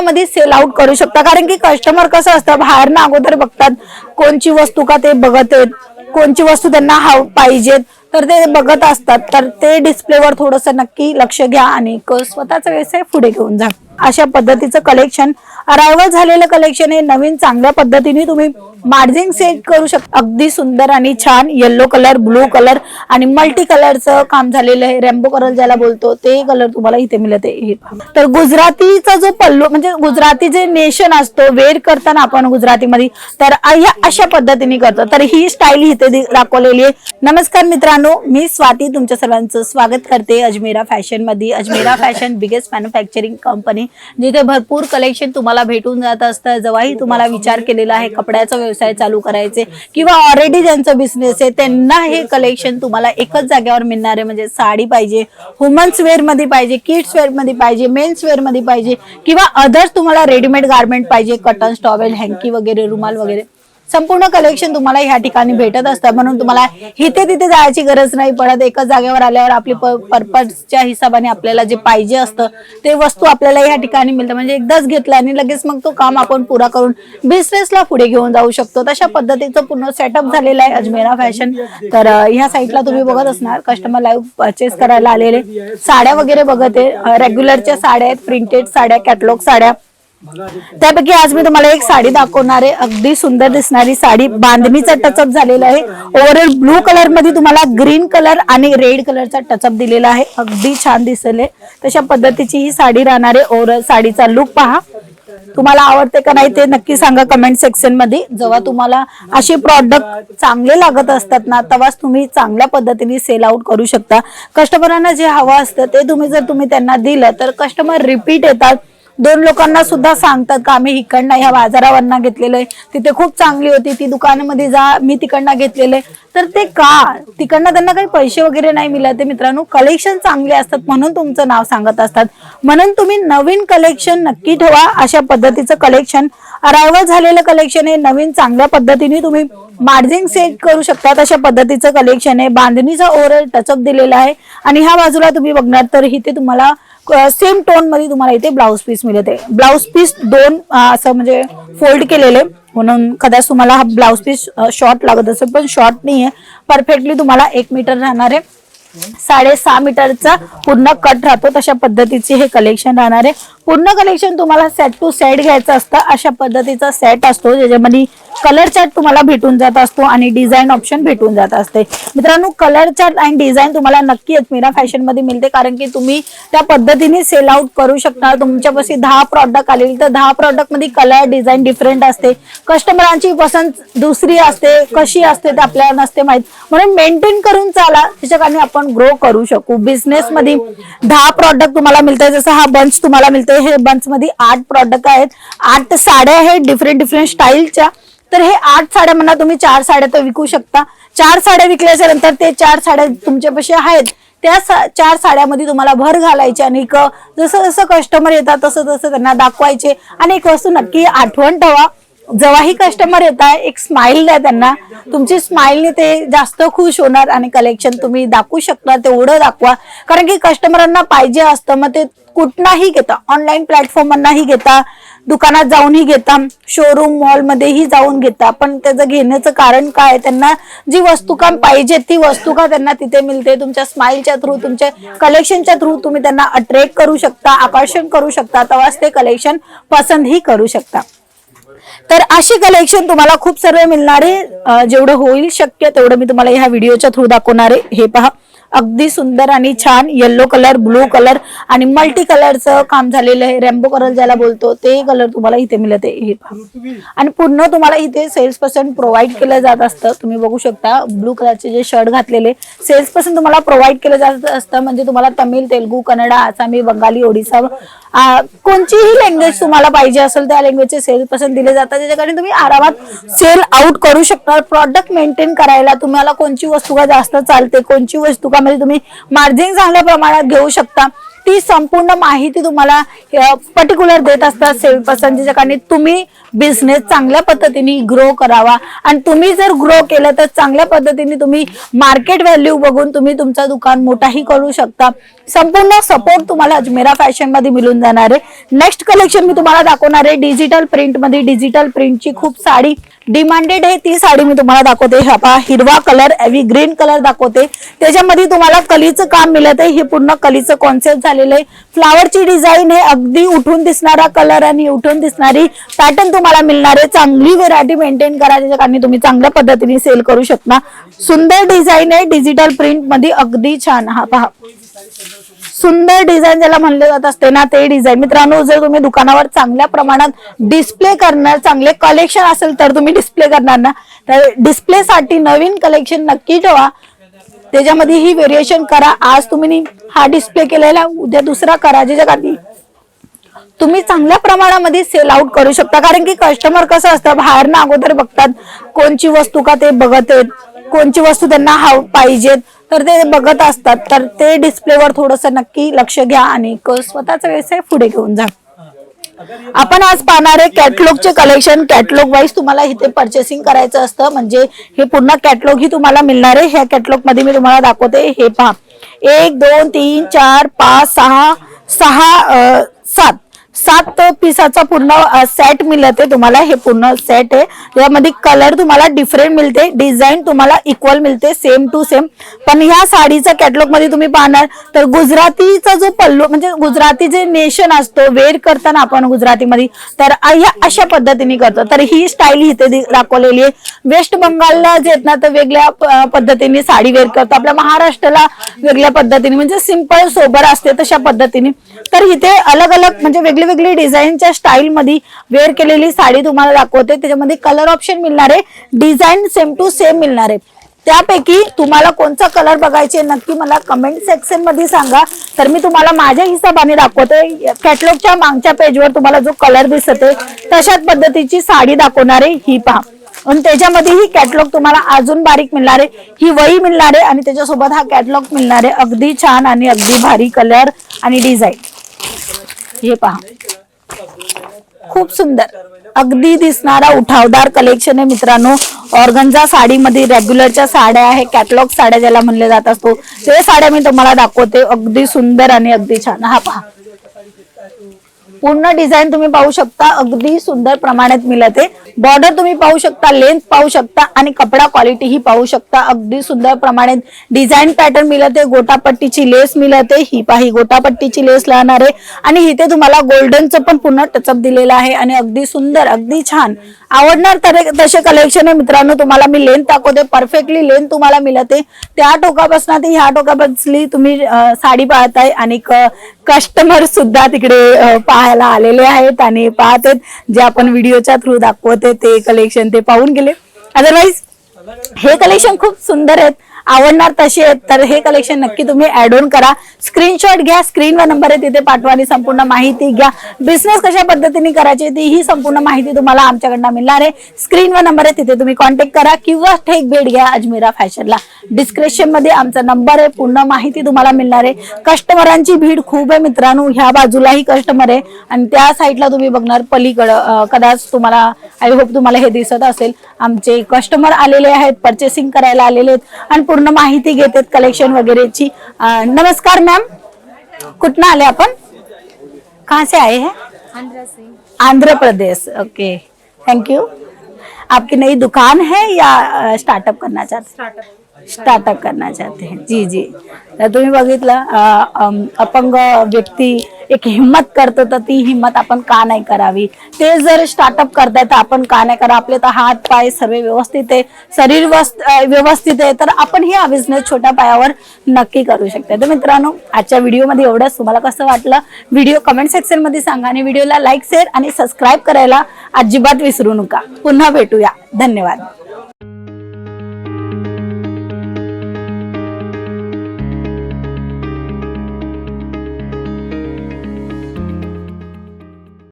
मध्ये sell out करू शकता. कारण की कस्टमर कसं असतं बाहेर ना अगोदर बघतात कोणची वस्तू का ते बघत आहेत कोणची वस्तू त्यांना हा पाहिजेत. तर ते बघत असतात. तर ते डिस्प्लेवर थोडंसं नक्की लक्ष घ्या आणि स्वतःचा व्यवसाय पुढे घेऊन जा. अशा पद्धतीचं कलेक्शन अरायवल झालेलं कलेक्शन हे नवीन चांगल्या पद्धतीने तुम्ही मार्जिन सेट करू शकता. अगदी सुंदर आणि छान येल्लो कलर ब्लू कलर आणि मल्टी कलरचं काम झालेलं आहे. रेम्बो कलर ज्याला बोलतो ते कलर तुम्हाला इथे मिळत. आहे तर गुजरातीचा जो पल्लू म्हणजे गुजराती जे नेशन असतो वेअर करताना आपण गुजरातीमध्ये तर या अशा पद्धतीने करतो. तर ही स्टाईल इथे दाखवलेली आहे. नमस्कार मित्रांनो. मी स्वाती तुमच्या सर्वांचं स्वागत करते अजमेरा फॅशनमध्ये Ajmera fashion biggest manufacturing company जिथे भरपूर कलेक्शन तुम्हाला भेटून जात असतं जेव्हाही तुम्हाला विचार केलेला आहे कपड्याचा व्यवसाय चालू करायचे किंवा ऑलरेडी ज्यांचा बिझनेस आहे त्यांना हे कलेक्शन तुम्हाला एकच जागेवर मिळणार आहे म्हणजे साडी पाहिजे वुमन्स वेअरमध्ये पाहिजे किड्स वेअरमध्ये पाहिजे मेन्स वेअरमध्ये पाहिजे किंवा अदर्स तुम्हाला रेडीमेड गार्मेंट पाहिजे कटन स्टॉवेल हँकी वगैरे रुमाल वगैरे. संपूर्ण कलेक्शन तुम्हाला ह्या ठिकाणी भेटत असतं. म्हणून तुम्हाला इथे तिथे जायची गरज नाही पडत. एकच जागेवर आल्यावर आपली पर्पजच्या हिशोबाने आपल्याला जे पाहिजे असतं ते वस्तू आपल्याला ह्या ठिकाणी मिळतं. म्हणजे एकदाच घेतलं आणि लगेच मग तो काम आपण पुरा करून बिझनेसला पुढे घेऊन जाऊ शकतो. तशा पद्धतीचं पूर्ण सेटअप झालेलं आहे अजमेरा फॅशन तर ह्या साईटला तुम्ही बघत असणार. कस्टमर लाईव्ह परचेस करायला आलेले साड्या वगैरे बघत. आहे रेग्युलरच्या साड्या आहेत प्रिंटेड साड्या कॅटलॉग साड्या. त्यापैकी आज मी तुम्हाला एक साडी दाखवणार आहे. अगदी सुंदर दिसणारी साडी. बांधणीचा टचअप झालेला आहे. ओव्हरऑल ब्लू कलरमध्ये तुम्हाला ग्रीन कलर आणि रेड कलरचा टचअप दिलेला आहे. अगदी छान दिसेल तशा पद्धतीची ही साडी राहणार आहे. ओव्हरऑल साडीचा लुक पहा. तुम्हाला आवडते का नाही ते नक्की सांगा कमेंट सेक्शनमध्ये. जेव्हा तुम्हाला असे प्रॉडक्ट चांगले लागत असतात ना तेव्हाच तुम्ही चांगल्या पद्धतीने सेल आउट करू शकता. कस्टमरांना जे हवं असतं ते तुम्ही जर तुम्ही त्यांना दिलं तर कस्टमर रिपीट येतात. दोन लोकांना सुद्धा सांगतात का आम्ही इकडनं ह्या बाजारावरनं घेतलेलं आहे तिथे खूप चांगली होती ती दुकानामध्ये जा मी तिकडनं घेतलेलं आहे तर ते का? तिकडनं त्यांना काही पैसे वगैरे नाही मिळत. ते मित्रांनो कलेक्शन चांगले असतात म्हणून तुमचं नाव सांगत असतात. म्हणून तुम्ही नवीन कलेक्शन नक्की ठेवा. अशा पद्धतीचं कलेक्शन अरायवल झालेलं कलेक्शन हे नवीन चांगल्या पद्धतीने तुम्ही मार्जिन सेट करू शकतात. अशा पद्धतीचं कलेक्शन आहे. बांधणीचा ओव्हरऑल टचअप दिलेला आहे. आणि ह्या बाजूला तुम्ही बघणार तर इथे तुम्हाला सेम टोनमध्ये तुम्हाला इथे ब्लाऊज पीस मिळते. ब्लाऊज पीस दोन असं म्हणजे फोल्ड केलेले. म्हणून कदाच तुम्हाला हा ब्लाऊज पीस शॉर्ट लागत असेल पण शॉर्ट नाही आहे परफेक्टली तुम्हाला एक मीटर राहणार आहे. साडेसहा मीटरचा पूर्ण कट राहतो. तशा पद्धतीचे हे कलेक्शन राहणार आहे. पूर्ण कलेक्शन तुम्हाला सेट टू सेट घ्यायचं असतं. अशा पद्धतीचा सेट असतो ज्याच्यामध्ये कलर चार्ट तुम्हाला भेटून जात असतो आणि डिझाईन ऑप्शन भेटून जात असते. मित्रांनो कलर चार्ट आणि डिझाईन तुम्हाला नक्की मीरा फॅशनमध्ये मिळते कारण की तुम्ही त्या पद्धतीने सेल आउट करू शकता तुमच्यापाशी दहा प्रॉडक्ट आलेली तर दहा प्रॉडक्टमध्ये कलर डिझाईन डिफरंट असते. कस्टमरांची पसंत दुसरी असते कशी असते ते आपल्याला नसते माहीत. म्हणून मेंटेन करून चाला त्याच्या कारण आपण ग्रो करू शकू. बिझनेस मध्ये दहा प्रॉडक्ट तुम्हाला मिळतात जसं हा बंच तुम्हाला मिळतोय हे बंच मध्ये आठ प्रॉडक्ट आहेत. आठ साड्या आहेत डिफरंट डिफरंट स्टाईलच्या तर हे आठ साड्या म्हणा तुम्ही चार साड्या तर विकू शकता. चार साड्या विकल्याच्या नंतर ते चार साड्या तुमच्यापाशी आहेत. त्या सा- चार साड्यामध्ये तुम्हाला भर घालायची आणि जसं जसं कस्टमर येतात तसं तसं त्यांना दाखवायचे. आणि एक वस्तू नक्की आठवण ठेवा. जेव्हाही कस्टमर येत आहे एक स्माइल द्या त्यांना. तुमची स्माइलने ते जास्त खुश होणार आणि कलेक्शन तुम्ही दाखवू शकता तेवढं दाखवा. कारण की कस्टमरांना पाहिजे असतं मग ते कुठनाही घेता ऑनलाईन प्लॅटफॉर्मवरनाही घेता दुकानात जाऊनही घेता शोरूम मॉलमध्येही जाऊन घेता. पण त्याचं घेण्याचं कारण काय त्यांना जी वस्तू का पाहिजे ती वस्तू का त्यांना तिथे मिळते. तुमच्या स्माईलच्या थ्रू तुमच्या कलेक्शनच्या थ्रू तुम्ही त्यांना अट्रॅक्ट करू शकता आकर्षण करू शकता. तेव्हाच ते कलेक्शन पसंतही करू शकता. तर अशी कलेक्शन तुम्हाला खूप सर्व मिळणार आहे जेवढं होईल शक्य तेवढं मी तुम्हाला ह्या व्हिडिओच्या थ्रू दाखवणार आहे. हे पहा. अगदी सुंदर आणि छान येल्लो कलर ब्लू कलर आणि मल्टी कलरचं काम झालेलं आहे. रेम्बो कलर ज्याला बोलतो ते कलर तुम्हाला इथे मिळत. आहे हे आणि पूर्ण तुम्हाला इथे सेल्स पर्सन प्रोव्हाइड केलं जात असतं. तुम्ही बघू शकता ब्लू कलरचे जे शर्ट घातलेले सेल्स पर्सन तुम्हाला प्रोव्हाइड केलं जात असतं. म्हणजे तुम्हाला तमिळ तेलगू कन्नडा आसामी बंगाली ओडिसा कोणचीही कोणतीही लँग्वेज तुम्हाला पाहिजे असेल त्या लँग्वेजचे सेल पर्सन दिले जातात. ज्याच्याकडे तुम्ही आरामात सेल आउट करू शकता. प्रॉडक्ट मेंटेन करायला तुम्हाला कोणची वस्तू का जास्त चालते कोणची वस्तू का म्हणजे तुम्ही मार्जिन चांगल्या प्रमाणात घेऊ शकता. ती संपूर्ण माहिती तुम्हाला पर्टिक्युलर देत असतात सेल्फ पर्सनच्या ठिकाणी तुम्ही बिझनेस चांगल्या पद्धतीने ग्रो करावा. आणि तुम्ही जर ग्रो केलं तर चांगल्या पद्धतीने तुम्ही मार्केट व्हॅल्यू बघून तुम्ही तुमचं दुकान मोठाही करू शकता. संपूर्ण सपोर्ट तुम्हाला अजमेरा फॅशनमध्ये मिळून जाणार आहे. नेक्स्ट कलेक्शन मी तुम्हाला दाखवणार आहे. डिजिटल प्रिंटमध्ये डिजिटल प्रिंटची खूप साडी डिमांडेड आहे. ती साडी मी तुम्हाला दाखवते. हा पहा हिरवा कलर एव्ही ग्रीन कलर दाखवते. त्याच्यामध्ये तुम्हाला कलीचं काम मिळत आहे. हे पूर्ण कलीचं कॉन्सेप्ट आलेलं आहे. फ्लावरची डिझाईन हे अगदी उठून दिसणारा कलर आणि उठून दिसणारी पॅटर्न तुम्हाला मिळणार आहे. चांगली व्हेरायटी मेंटेन करा त्याच्या कारण तुम्ही चांगल्या पद्धतीने सेल करू शकता. सुंदर डिझाईन आहे. डिजिटल प्रिंटमध्ये अगदी छान. हा पहा. सुंदर डिझाईन ज्याला म्हणले जात असते ना ते डिझाईन मित्रांनो जर तुम्ही दुकानावर चांगल्या प्रमाणात डिस्प्ले करणार चांगले कलेक्शन असेल तर तुम्ही डिस्प्ले करणार ना. तर डिस्प्ले साठी नवीन कलेक्शन नक्की ठेवा. त्याच्यामध्ये ही व्हेरिएशन करा. आज तुम्ही हा डिस्प्ले केलेला उद्या दुसरा करा. ज्याच्या खाती तुम्ही चांगल्या प्रमाणामध्ये सेल आउट करू शकता. कारण की कस्टमर कसं असतं बाहेर ना अगोदर बघतात कोणची वस्तू का ते बघत आहेत कोणची वस्तू त्यांना हव पाहिजेत तर ते बघत असतात. तर ते डिस्प्लेवर थोडस नक्की लक्ष घ्या आणि क- स्वतःचा व्यवसाय पुढे घेऊन जा. आपण आज पाहणार आहे कॅटलॉगचे कलेक्शन कॅटलॉग वाईज तुम्हाला इथे परचेसिंग करायचं असतं. म्हणजे हे पूर्ण कॅटलॉग ही तुम्हाला मिळणार आहे. ह्या कॅटलॉगमध्ये मी तुम्हाला दाखवते. हे पहा. एक दोन तीन चार पाच सहा सहा सात. सात पिसाचा पूर्ण सेट मिळते तुम्हाला. हे पूर्ण सेट आहे. यामध्ये कलर तुम्हाला डिफरंट मिळते. डिझाईन तुम्हाला इक्वल मिळते. सेम टू सेम पण ह्या साडीचा कॅटलॉगमध्ये तुम्ही पाहणार तर गुजरातीचा जो पल्लू म्हणजे गुजराती जे नेशन असतो वेअर करताना आपण गुजरातीमध्ये तर ह्या अशा पद्धतीने करतो. तर ही स्टाईल इथे दाखवलेली आहे. वेस्ट बंगालला जे आहेत ना तर वेगळ्या पद्धतीने साडी वेअर करतो. आपल्या महाराष्ट्राला वेगळ्या पद्धतीने म्हणजे सिंपल सोबर असते तशा पद्धतीने. तर इथे अलग अलग म्हणजे वेगळी वेगवेगळी डिझाईनच्या स्टाईल मध्ये वेअर केलेली साडी तुम्हाला दाखवते. त्याच्यामध्ये कलर ऑप्शन मिळणार आहे. डिझाईन सेम टू सेम मिळणार आहे. त्यापैकी तुम्हाला कोणता कलर बघायचे नक्की मला कमेंट सेक्शनमध्ये सांगा. तर मी तुम्हाला माझ्या हिशोबाने दाखवते. कॅटलॉगच्या मागच्या पेजवर तुम्हाला जो कलर दिसत आहे तशाच पद्धतीची साडी दाखवणार आहे. ही पहा. आणि त्याच्यामध्ये ही कॅटलॉग तुम्हाला अजून बारीक मिळणार आहे. ही वही मिळणार आहे आणि त्याच्यासोबत हा कॅटलॉग मिळणार आहे. अगदी छान आणि अगदी भारी कलर आणि डिझाईन. हे पहा. खूप सुंदर. अगदी दिसणारा उठावदार कलेक्शन आहे मित्रांनो. ऑर्गन्झा साडीमध्ये रेग्युलरच्या साड्या आहे कॅटलॉग साड्या ज्याला म्हणले जात असतो. ते साड्या मी तुम्हाला दाखवते. अगदी सुंदर आणि अगदी छान. हा पहा. पूर्ण डिझाईन तुम्ही पाहू शकता. अगदी सुंदर प्रमाणात मिळते. बॉर्डर तुम्ही पाहू शकता लेंथ पाहू शकता आणि कपडा क्वालिटी ही पाहू शकता. अगदी सुंदर प्रमाणात डिझाईन पॅटर्न मिळते. गोटापट्टीची लेस मिळते. ही पाही गोटापट्टीची लेस लागणार आहे. आणि इथे तुम्हाला गोल्डनचं पण पूर्ण टचअप दिलेलं आहे. आणि अगदी सुंदर अगदी छान. आवडणार तर तसे कलेक्शन आहे. मित्रांनो तुम्हाला मी लेंथ दाखवते. परफेक्टली लेंथ तुम्हाला मिळते. त्या टोकापासून ते ह्या टोकापासली तुम्ही साडी पाहताय. आणि कस्टमर सुद्धा तिकडे पाहायला आलेले आहेत आणि पाहत आहेत जे आपण व्हिडिओच्या थ्रू दाखवते ते कलेक्शन ते पाहून गेले. अदरवाईज हे कलेक्शन खूप सुंदर आहेत. आवडणार तसे आहेत तर हे कलेक्शन नक्की तुम्ही ऍड ऑन करा. स्क्रीनशॉट घ्या स्क्रीनवर नंबर आहे तिथे पाठवा आणि संपूर्ण माहिती घ्या. बिझनेस कशा पद्धतीने करायची ती ही संपूर्ण माहिती तुम्हाला आमच्याकडनं मिळणार आहे. स्क्रीनवर नंबर आहे तिथे तुम्ही कॉन्टॅक्ट करा. किंवा थेट भेट घ्या अजमेरा फॅशनला. डिस्क्रिप्शनमध्ये आमचा नंबर आहे. पूर्ण माहिती तुम्हाला मिळणार आहे. कस्टमरांची भीड खूप आहे मित्रांनो. ह्या बाजूलाही कस्टमर आहे. आणि त्या साईडला तुम्ही बघणार पलीकडं. कदाच तुम्हाला आय होप तुम्हाला हे दिसत असेल. आमचे कस्टमर आलेले आहेत. परचेसिंग करायला आलेले आहेत. आणि पूर्ण माहिती घेतात कलेक्शन वगैरेची. नमस्कार मॅम कुठनं आले आपण? कहाँ से आए हैं? Andhra Pradesh. Okay thank you आपकी नई दुकान है या स्टार्टअप करना चाहते स्टार्टअप स्टार्टअप करना चाहते हैं। जी जी। तर तुम्ही बघितलं अपंग व्यक्ती एक हिंमत करतो तर ती हिंमत आपण का नाही करावी? ते जर स्टार्टअप करताय तर आपण का नाही करा आपले तर हात पाय सर्व व्यवस्थित आहे. शरीर वस्त- व्यवस्थित आहे तर आपण ही हा बिझनेस छोट्या पायावर नक्की करू शकतो तर मित्रांनो आजच्या व्हिडिओमध्ये एवढंच. तुम्हाला कसं वाटलं? व्हिडिओ कमेंट सेक्शनमध्ये सांगा आणि व्हिडिओला लाईक शेअर आणि सबस्क्राईब करायला अजिबात विसरू नका. पुन्हा भेटूया. धन्यवाद.